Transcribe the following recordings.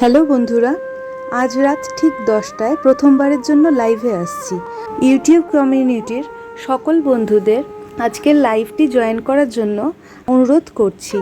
Hello বন্ধুরা, আজ রাত ঠিক দশটায় প্রথমবারের জন্য লাইভে আসছি। ইউটিউব কমিউনিটির সকল বন্ধুদের আজকের লাইভটি জয়েন করার জন্য অনুরোধ করছি।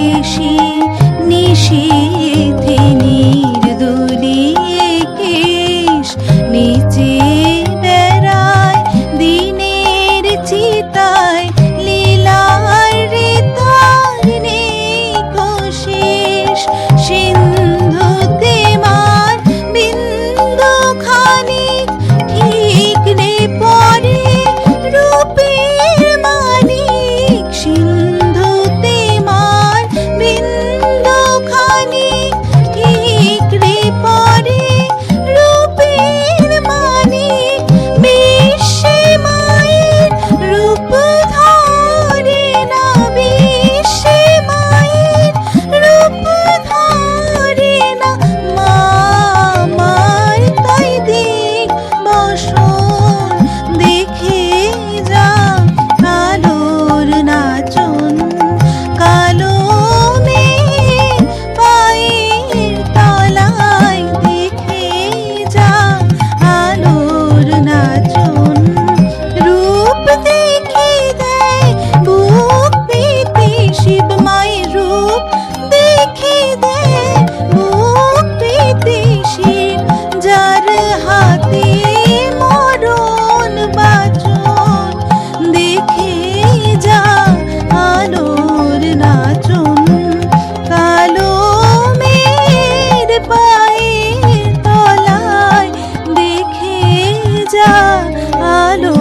নিশি নিশি Hello.